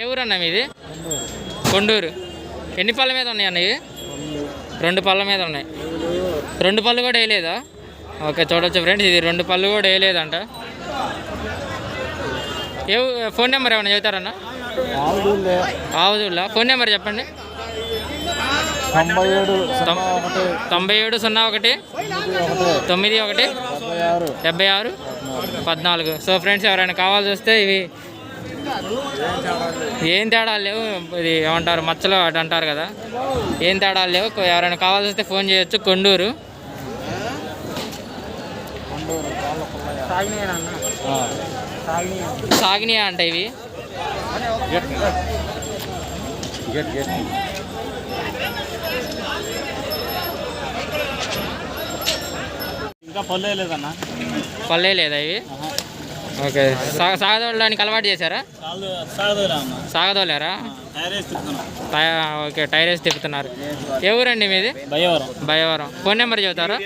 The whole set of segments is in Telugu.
ఏ ఊరు అన్న మీది? కొండూరు. ఎన్ని పళ్ళ మీద ఉన్నాయి అన్న ఇవి రెండు పళ్ళ మీద ఉన్నాయి. రెండు పళ్ళు కూడా వేయలేదా? ఓకే చూడొచ్చు ఫ్రెండ్స్ ఇది రెండు పళ్ళు కూడా వేయలేదంట. ఏ ఫోన్ నెంబర్ ఏమైనా చెబుతారన్నా? ఆవుదూళ్ళ. ఫోన్ నెంబర్ చెప్పండి. తొంభై ఏడు సున్నా ఒకటి తొమ్మిది ఒకటి డెబ్బై ఆరు పద్నాలుగు. సో ఫ్రెండ్స్ ఎవరైనా కావాల్సి వస్తే ఇవి ఏం తేడాలు లేవు. ఇది ఏమంటారు మచ్చలు అటు అంటారు కదా. ఏం తేడాలు లేవు. ఎవరైనా కావాల్సి వస్తే ఫోన్ చేయొచ్చు. కొండూరు. సాగినియా అంట ఇవి. ఇంకా పొల్లే లేదన్న పల్లె లేదా ఇవి? ఓకే. సాగ సాగదోలడానికి అలవాటు చేశారా? సాగదోలేరా ఓకే టైర్ వేసి తిప్పుతున్నారు. ఏ ఊరండి మీది? భయవరం. భయవరం. ఫోన్ నెంబర్ చెబుతారా?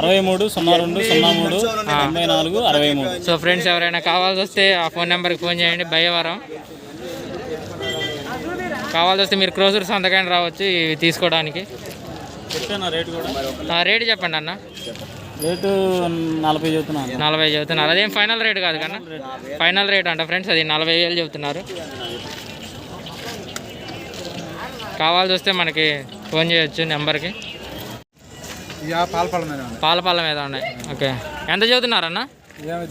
అరవై మూడు సున్నా రెండు సున్నా మూడు తొంభై నాలుగు అరవై మూడు. సో ఫ్రెండ్స్ ఎవరైనా కావాల్సి వస్తే ఆ ఫోన్ నెంబర్కి ఫోన్ చేయండి. భయవరం. కావాల్సి వస్తే మీరు క్రోసర్ సంతకాన్ని రావచ్చు ఇవి తీసుకోవడానికి. రేటు చెప్పండి అన్న. రేటు నలభై చెబుతున్నాను నలభై చెబుతున్నారు. అదేం ఫైనల్ రేట్ కాదు కన్నా? ఫైనల్ రేట్ అంట ఫ్రెండ్స్ అది నలభై వేలు చెబుతున్నారు. కావాల్సి వస్తే మనకి ఫోన్ చేయొచ్చు నెంబర్కి. పాలపాల మీద ఉన్నాయి. ఓకే. ఎంత చదువుతున్నారన్న ఏమి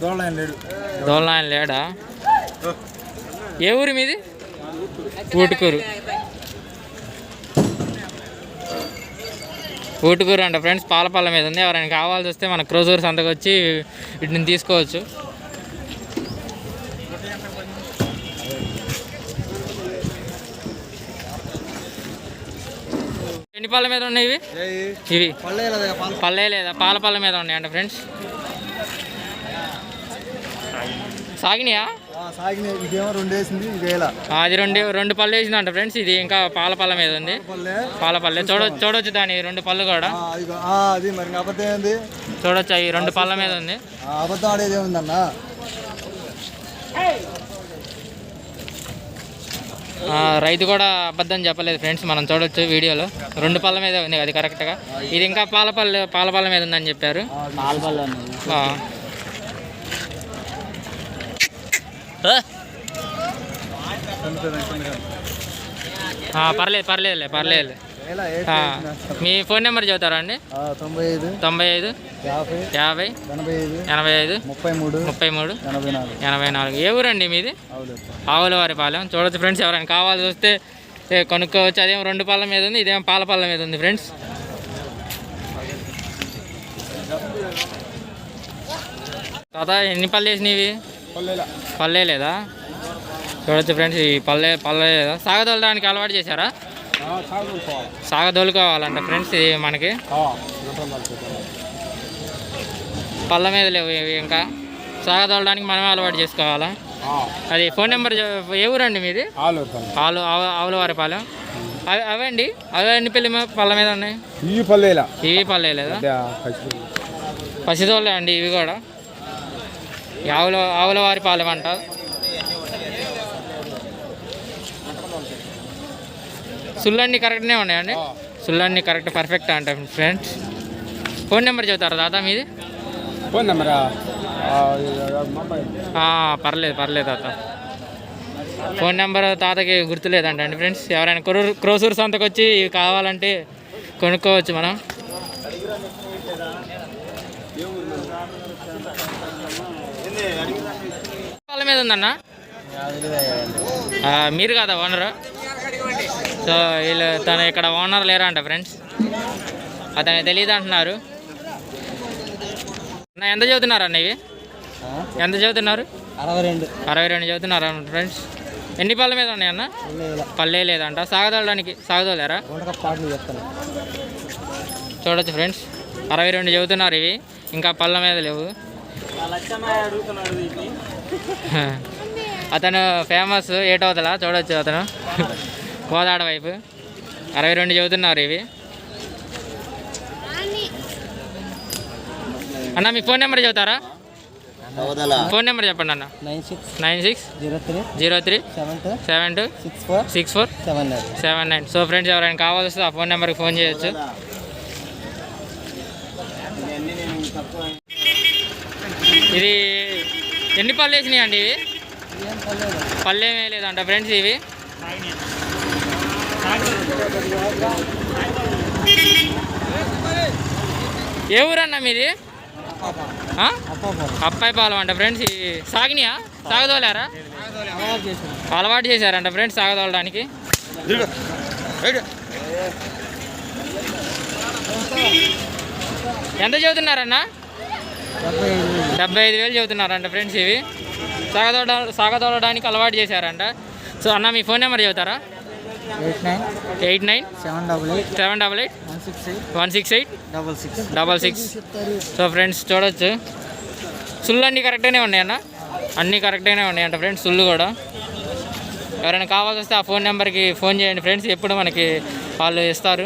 దోళ లేడు. ఏ ఊరు మీది? ఊటుకూరు ఊటుకూరు అంట ఫ్రెండ్స్ పాలపల్ల మీద ఉంది. ఎవరైనా కావాల్సి వస్తే మన క్రోజూరు సంతకు వచ్చి వీటిని తీసుకోవచ్చు. ఎన్ని పళ్ళ మీద ఉన్నాయి ఇవి? ఇవి. పల్లె లేదా పాల? పళ్ళ మీద ఉన్నాయి అంట ఫ్రెండ్స్. సాగినాయా? సాగిన ఇదేమో రెండు వేసింది ఇది వేల ఆ, అది రెండు రెండు పళ్ళు వేసిందంట ఫ్రెండ్స్ ఇది ఇంకా పాల పళ్ళ మీద ఉంది. పాల పల్లె చూడ చూడొచ్చు దాని రెండు పళ్ళు కూడా. అది మరి అబద్ధం ఏంది? చూడొచ్చు అవి రెండు పళ్ళ మీద ఉంది. అబద్ధం ఆడేది రైతు కూడా అబద్ధం చెప్పలేదు ఫ్రెండ్స్ మనం చూడొచ్చు వీడియోలో. రెండు పళ్ళ మీద ఉంది అది కరెక్ట్గా ఇది ఇంకా పాల పళ్ళు పాల పళ్ళ మీద ఉందని చెప్పారు. పాలపల్లి ఆ. ఆ, పర్లేదు పర్లేదులే పర్లేదులే. ఆ, మీ ఫోన్ నెంబర్ చెబుతారా అండి? తొంభై ఐదు తొంభై ఐదు యాభై యాభై ఎనభై ఐదు ఎనభై ఐదు ముప్పై మూడు ముప్పై మూడు ఎనభై నాలుగు ఏ ఊరండి మీది? అవులేదు ఆవులవారి పాలెం చూడొచ్చు ఫ్రెండ్స్ ఎవరైనా కావాల్సి వస్తే ఏ, కొనుక్కోవచ్చు. అదేం రెండు పళ్ళ మీద ఉంది ఇదేం పాల పళ్ళ మీద ఉంది ఫ్రెండ్స్. తాత ఎన్ని పళ్ళు వేసినవి పల్లె లేదా? చూడొచ్చు ఫ్రెండ్స్ ఈ పల్లె పల్లె లేదా? సాగదోలడానికి అలవాటు చేశారా? సాగదోలుకోవాలంట ఫ్రెండ్స్ ఇది మనకి. పళ్ళ మీద లేవు ఇవి ఇంకా. సాగదోలడానికి మనమే అలవాటు చేసుకోవాలా? అది ఫోన్ నెంబర్ ఏ ఊరండి మీది? ఆలు ఆవు ఆవులవారి పాలెం అవి అవండి? అవి ఎన్ని పెళ్ళి పళ్ళ మీద ఉన్నాయి? ఈ పల్లెలా? ఇవి పల్లె లేదా? పసిదోళ్ళే అండి ఇవి కూడా. ఆవుల ఆవుల వారి పాలెం అంట. సుళ్ళన్నీ కరెక్ట్నే ఉన్నాయండి. సుళ్ళన్నీ కరెక్ట్ పర్ఫెక్ట్ అంట ఫ్రెండ్స్. ఫోన్ నెంబర్ చెబుతారా దాదా మీది? ఫోన్ నెంబరా? పర్లేదు పర్లేదు తాత. ఫోన్ నెంబర్ తాతకి గుర్తులేదంటండి ఫ్రెండ్స్. ఎవరైనా క్రో క్రోసూరు సంతకు వచ్చి కావాలంటే కొనుక్కోవచ్చు మనం. ఉందన్న ఆ, మీరు కదా ఓనరు సో వీళ్ళు తను ఇక్కడ ఓనర్ లేరా అంట ఫ్రెండ్స్ అతనికి తెలియదు అంటున్నారు. అన్న ఎంత చదువుతున్నారు అన్న ఇవి? ఎంత చదువుతున్నారు? అరవై రెండు. అరవై రెండు చదువుతున్నారు ఫ్రెండ్స్ ఎన్ని పళ్ళ మీద ఉన్నాయి అన్న? పల్లె లేదంట సాగదోలడానికి సాగదోలేరా? చూడొచ్చు ఫ్రెండ్స్ అరవై రెండు చదువుతున్నారు ఇవి. ఇంకా పళ్ళ మీద లేవు. అతను ఫేమస్ ఏటవతల? చూడొచ్చు అతను. కోదాడ వైపు. అరవై రెండు చదువుతున్నారు ఇవి. అన్న మీ ఫోన్ నెంబర్ చెబుతారా? ఫోన్ నెంబర్ చెప్పండి అన్న. Nine six. Zero three. Zero three. Seven two. Seven two. Six four. Six four. Seven nine. Seven nine. So friends ఎవరైనా కావాల్సి వస్తే ఆ ఫోన్ నెంబర్కి ఫోన్ చేయొచ్చు. ఇది ఎన్ని పళ్ళు వేసినాయి అండి ఇవి? పళ్ళు ఏమీ లేదంట ఫ్రెండ్స్ ఇవి? ఏ ఊరన్నా మీది? అప్పాయి పాలం అంట ఫ్రెండ్స్ ఇవి. సాగినాయా? సాగదోలారా? అలవాటు చేశారంట ఫ్రెండ్స్ సాగదోలడానికి. ఎంత చదువుతున్నారన్నా? డెబ్బై ఐదు వేలు చదువుతున్నారంట ఫ్రెండ్స్ ఇవి. సాగదోడ సాగదోలడానికి అలవాటు చేశారంట. సో అన్న మీ ఫోన్ నెంబర్ చెబుతారా? Eight nine eight nine seven double eight seven double eight one six eight one six eight double six double six. So friends చూడొచ్చు. సుళ్ళు అన్నీ కరెక్ట్గానే ఉన్నాయన్న? అన్నీ కరెక్ట్గానే ఉన్నాయంట ఫ్రెండ్స్ సుళ్ళు కూడా. ఎవరైనా కావాల్సి వస్తే ఆ ఫోన్ నెంబర్కి ఫోన్ చేయండి ఫ్రెండ్స్ ఎప్పుడు మనకి వాళ్ళు ఇస్తారు.